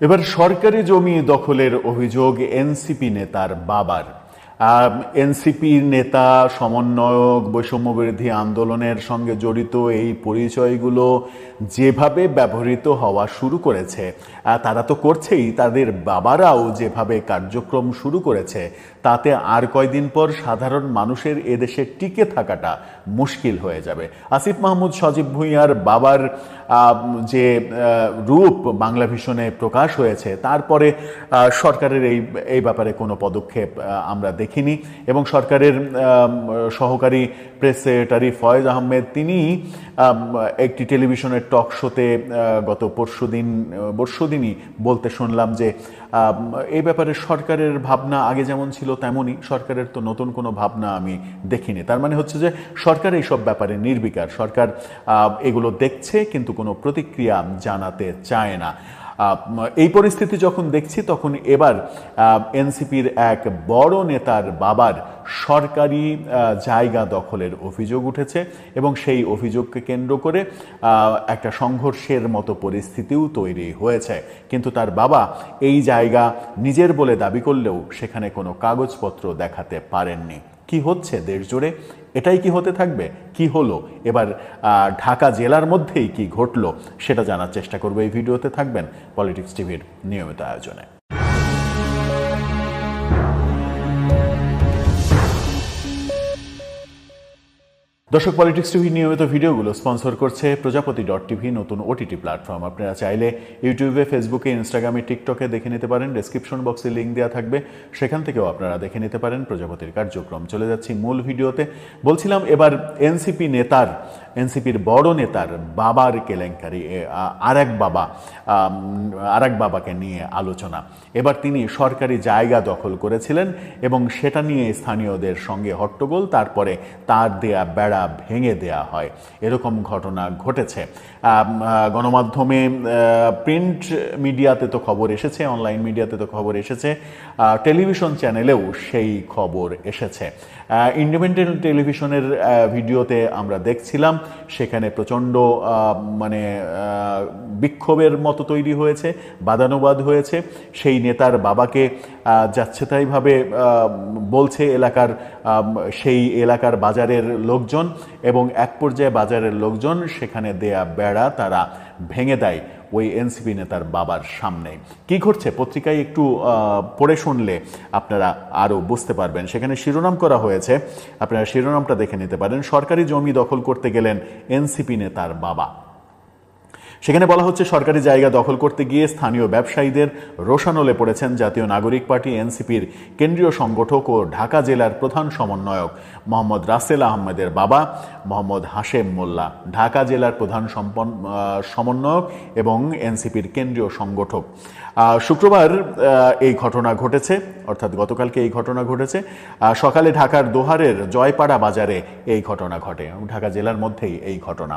এবার সরকারি জমি দখলের অভিযোগ এনসিপি নেতার বাবার। এনসিপি নেতা, সমন্বয়ক বৈষম্য বিরোধী আন্দোলনের সঙ্গে জড়িত এই পরিচয়গুলো যেভাবে ব্যবহৃত হওয়া শুরু করেছে তারা তো করছেই, তাদের বাবারাও যেভাবে কার্যক্রম শুরু করেছে, তাতে আর কয়দিন পর সাধারণ মানুষের এদেশে টিকে থাকাটা মুশকিল হয়ে যাবে। আসিফ মাহমুদ, সজীব ভুঁইয়ার বাবার যে রূপ বাংলা ভীষণে প্রকাশ হয়েছে, তারপরে সরকারের এই এই ব্যাপারে কোনো পদক্ষেপ আমরা দেখিনি এবং সরকারের সহকারী প্রেস সেক্রেটারি ফয়েজ আহমেদ, তিনি একটি টেলিভিশনের টক শোতে গত পরশুদিন পরশুদিনই বলতে শুনলাম যে এই ব্যাপারে সরকারের ভাবনা আগে যেমন ছিল তেমনই, সরকারের তো নতুন কোনো ভাবনা আমি দেখিনি। তার মানে হচ্ছে যে, সরকার এইসব ব্যাপারে নির্বিকার। সরকার এগুলো দেখছে, কিন্তু কোনো প্রতিক্রিয়া জানাতে চায় না। এই পরিস্থিতি যখন দেখছি, তখন এবার এনসিপির এক বড় নেতার বাবার সরকারি জায়গা দখলের অভিযোগ উঠেছে এবং সেই অভিযোগকে কেন্দ্র করে একটা সংঘর্ষের মতো পরিস্থিতিও তৈরি হয়েছে। কিন্তু তার বাবা এই জায়গা নিজের বলে দাবি করলেও সেখানে কোনো কাগজপত্র দেখাতে পারেননি। কি হচ্ছে দেশ জুড়ে এটাই কি হতে থাকবে? কি হলো? এবার ঢাকা জেলার মধ্যেই কি ঘটলো? সেটা জানার চেষ্টা করব। এই ভিডিওতে থাকবেন পলিটিক্স টিভির নিয়মিত আয়োজনে। দর্শক পলিটিক্স টিভি নিয়মিত ভিডিওগুলো স্পন্সর করছে প্রজাপতি ডট টিভি নতুন ওটিটি প্ল্যাটফর্ম আপনারা চাইলে ইউটিউবে ফেসবুকে ইনস্টাগ্রামে টিকটকে দেখে নিতে পারেন। ডেসক্রিপশন বক্সে লিঙ্ক দেওয়া থাকবে। সেখান থেকেও আপনারা দেখে নিতে পারেন প্রজাপতির কার্যক্রম। চলে যাচ্ছি মূল ভিডিওতে। বলছিলাম এবার এনসিপি নেতার এনসিপির বড় নেতার বাবার কেলেঙ্কারি আর এক বাবা আর এক বাবাকে নিয়ে আলোচনা। এবার তিনি সরকারি জায়গা দখল করেছিলেন এবং সেটা নিয়ে স্থানীয়দের সঙ্গে হট্টগোল, তারপরে তার দেয়া বেড়া ভেঙে দেয়া হয়। এরকম ঘটনা ঘটেছে। গণমাধ্যমে প্রিন্ট মিডিয়াতে তো খবর এসেছে, অনলাইন মিডিয়াতে তো খবর এসেছে টেলিভিশন চ্যানেলেও সেই খবর এসেছে। ইন্ডিপেন্ডেন্ট টেলিভিশনের ভিডিওতে আমরা দেখছিলাম সেখানে প্রচণ্ড মানে বিক্ষোভের মতো তৈরি হয়েছে, বাদানুবাদ হয়েছে। সেই নেতার বাবাকে যাচ্ছে তাইভাবে বলছে এলাকার সেই এলাকার বাজারের লোকজন এবং এক পর্যায়ে বাজারের লোকজন সেখানে দেয়া বেড়া তারা ভেঙে দেয়। ওই এনসিপি নেতার বাবার সামনে। কি ঘটছে? পত্রিকায় একটু পড়ে শুনলে আপনারা আরও বুঝতে পারবেন। সেখানে শিরোনাম করা হয়েছে। আপনারা শিরোনামটা দেখে নিতে পারেন। সরকারি জমি দখল করতে গেলেন এনসিপি নেতার বাবা। সেখানে বলা হচ্ছে সরকারি জায়গা দখল করতে গিয়ে স্থানীয় ব্যবসায়ীদের রোশানলে পড়েছেন জাতীয় নাগরিক পার্টি, এনসিপির কেন্দ্রীয় সংগঠক ও ঢাকা জেলার প্রধান সমন্বয়ক মোহাম্মদ রাসেল আহমেদের বাবা, মোহাম্মদ হাশেম মোল্লা। ঢাকা জেলার প্রধান সমন্বয়ক এবং এনসিপির কেন্দ্রীয় সংগঠক। শুক্রবার এই ঘটনা ঘটেছে, অর্থাৎ গতকালকে এই ঘটনা ঘটেছে। সকালে ঢাকার দোহারের জয়পাড়া বাজারে এই ঘটনা ঘটে। ঢাকা জেলার মধ্যেই এই ঘটনা।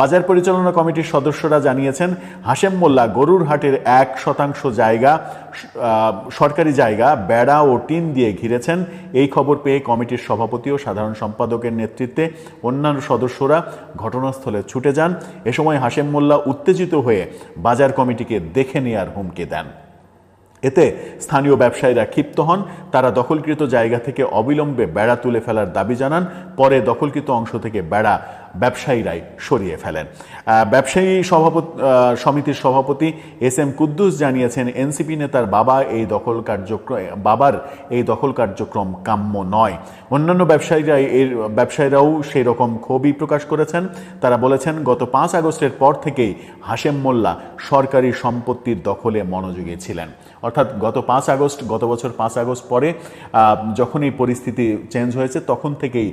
বাজার পরিচালনা কমিটির সদস্যরা জানিয়েছেন, হাশেম মোল্লা গরুর হাটের এক শতাংশ জায়গা সরকারি জায়গা, বেড়া ও টিন দিয়ে ঘিরেছেন। এই খবর পেয়ে কমিটির সভাপতি ও সাধারণ সম্পাদকের নেতৃত্বে অন্যান্য সদস্যরা ঘটনাস্থলে ছুটে যান। এ সময় হাশেম মোল্লা উত্তেজিত হয়ে বাজার কমিটিকে দেখে নেয়ার হুমকি দেন। এতে স্থানীয় ব্যবসায়ীরা ক্ষিপ্ত হন। তারা দখলকৃত জায়গা থেকে অবিলম্বে বেড়া তুলে ফেলার দাবি জানান। পরে দখলকৃত অংশ থেকে বেড়া ব্যবসায়ীরাই সরিয়ে ফেলেন। ব্যবসায়ী সভাপতি সমিতির সভাপতি এস এম কুদ্দুস জানিয়েছেন, এনসিপি নেতার বাবা এই দখল কার্যক্রম বাবার এই দখল কার্যক্রম কাম্য নয়। অন্যান্য ব্যবসায়ীরা এর, ব্যবসায়ীরাও সেই রকম ক্ষোভই প্রকাশ করেছেন। তারা বলেছেন, গত পাঁচ আগস্টের পর থেকেই হাশেম মোল্লা সরকারি সম্পত্তির দখলে মনোযোগী ছিলেন। অর্থাৎ গত পাঁচ আগস্ট, গত বছর পাঁচ আগস্ট পরে যখন এই পরিস্থিতি চেঞ্জ হয়েছে, তখন থেকেই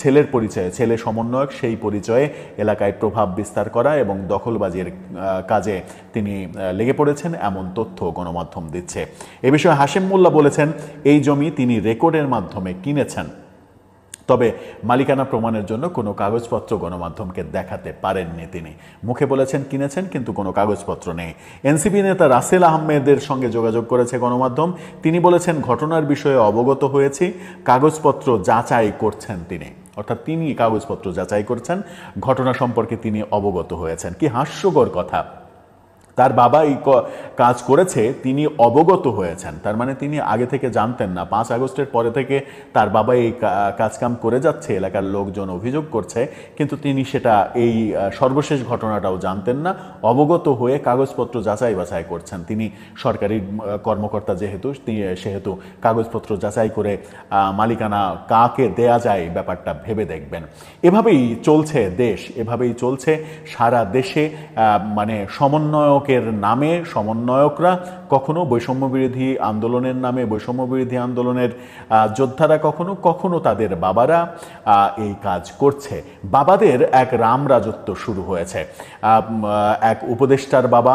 ছেলের পরিচয়ে, ছেলে সমন্বয়ক সেই পরিচয়ে এলাকায় প্রভাব বিস্তার করা এবং দখলবাজির কাজে তিনি লেগে পড়েছেন এমন তথ্য গণমাধ্যম দিচ্ছে। এ বিষয়ে হাশেম মোল্লা বলেছেন, এই জমি তিনি রেকর্ডের মাধ্যমে কিনেছেন। তবে মালিকানা প্রমাণের জন্য কোনো কাগজপত্র গণমাধ্যমকে দেখাতে পারেননি তিনি। মুখে বলেছেন, কিনেছেন কিন্তু কোনো কাগজপত্র নেই। এনসিপি নেতা রাসেল আহমেদের সঙ্গে যোগাযোগ করেছে গণমাধ্যম। তিনি বলেছেন, ঘটনার বিষয়ে অবগত হয়েছি। কাগজপত্র যাচাই করছেন তিনি। অর্থাৎ তিনি কাগজপত্র যাচাই করছেন। ঘটনা সম্পর্কে তিনি অবগত হয়েছেন। কি হাস্যকর কথা। তার বাবা এই কাজ করেছে, তিনি অবগত হয়েছেন। তার মানে তিনি আগে থেকে জানতেন না। পাঁচ আগস্টের পরে থেকে তার বাবা এই কাজকাম করে যাচ্ছে, এলাকার লোকজন অভিযোগ করছে, কিন্তু তিনি সেটা এই সর্বশেষ ঘটনাটাও জানতেন না। অবগত হয়ে কাগজপত্র যাচাই বাছাই করছেন। তিনি সরকারি কর্মকর্তা যেহেতু সেহেতু কাগজপত্র যাচাই করে মালিকানা কাকে দেয়া যায় ব্যাপারটা ভেবে দেখবেন। এভাবেই চলছে দেশ, এভাবেই চলছে সারা দেশে মানে মানে সমন্বয়কের নামে সমন্বয়করা, কখনো বৈষম্য বিরোধী আন্দোলনের নামে বৈষম্য বিরোধী আন্দোলনের যোদ্ধারা কখনো কখনো তাদের বাবারা এই কাজ করছে। বাবাদের এক রাম রাজত্ব শুরু হয়েছে। এক উপদেষ্টার বাবা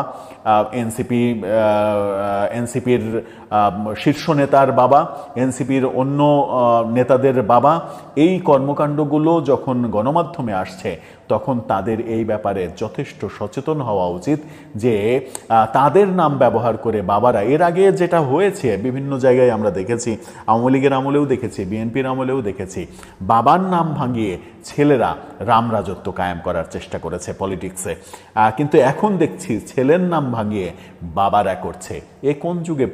এনসিপি এনসিপির শীর্ষ নেতার বাবা, এনসিপির অন্য নেতাদের বাবা, এই কর্মকাণ্ডগুলো যখন গণমাধ্যমে আসছে তখন তাদের এই ব্যাপারে যথেষ্ট সচেতন হওয়া উচিত যে তাদের নাম ব্যবহার করে বাবারা, এর আগে যেটা হয়েছে, বিভিন্ন জায়গায় আমরা দেখেছি, আওয়ামী লীগের আমলেও দেখেছি, বিএনপির আমলেও দেখেছি, বাবার নাম ভাঙিয়ে ছেলেরা রাম রাজত্ব কায়েম করার চেষ্টা করেছে পলিটিক্সে। কিন্তু এখন দেখছি ছেলের নাম ভাঙিয়ে বাবারা করছে। এ কোন যুগে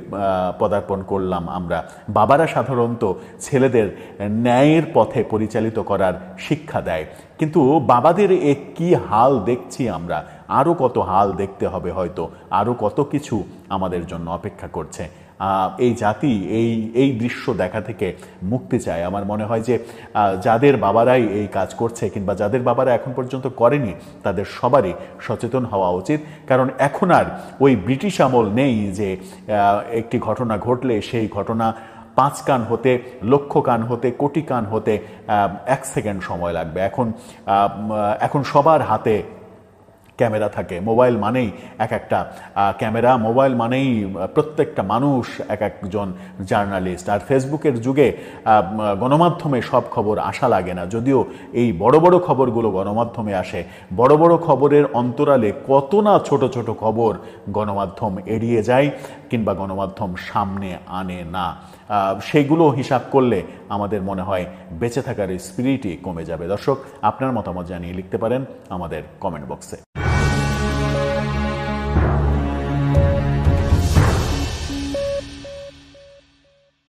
পদার্পণ করলাম আমরা? বাবারা সাধারণত ছেলেদের ন্যায়ের পথে পরিচালিত করার শিক্ষা দেয়। কিন্তু বাবাদের এ কি হাল দেখছি আমরা? আরও কত হাল দেখতে হবে হয়তো? আরও কত কিছু আমাদের জন্য অপেক্ষা করছে? এই জাতি, এই এই দৃশ্য দেখা থেকে মুক্তি চায়। আমার মনে হয় যে যাদের বাবারাই এই কাজ করছে কিংবা যাদের বাবারা এখন পর্যন্ত করেনি, তাদের সবারই সচেতন হওয়া উচিত। কারণ এখন আর ওই ব্রিটিশ আমল নেই যে একটি ঘটনা ঘটলে সেই ঘটনা পাঁচ কান হতে, লক্ষ কান হতে, কোটি কান হতে এক সেকেন্ড সময় লাগবে। এখন এখন সবার হাতে ক্যামেরা থাকে। মোবাইল মানেই এক একটা ক্যামেরা, মোবাইল মানেই প্রত্যেকটা মানুষ এক একজন জার্নালিস্ট। আর ফেসবুকের যুগে গণমাধ্যমে সব খবর আসা লাগে না। যদিও এই বড় বড় খবরগুলো গণমাধ্যমে আসে, বড় বড় খবরের অন্তরালে কত না ছোট ছোট খবর গণমাধ্যম এড়িয়ে যায় কিংবা গণমাধ্যম সামনে আনে না। সেগুলো হিসাব করলে আমাদের মনে হয় বেঁচে থাকার স্পিরিটই কমে যাবে। দর্শক, আপনার মতামত জানিয়ে লিখতে পারেন আমাদের কমেন্ট বক্সে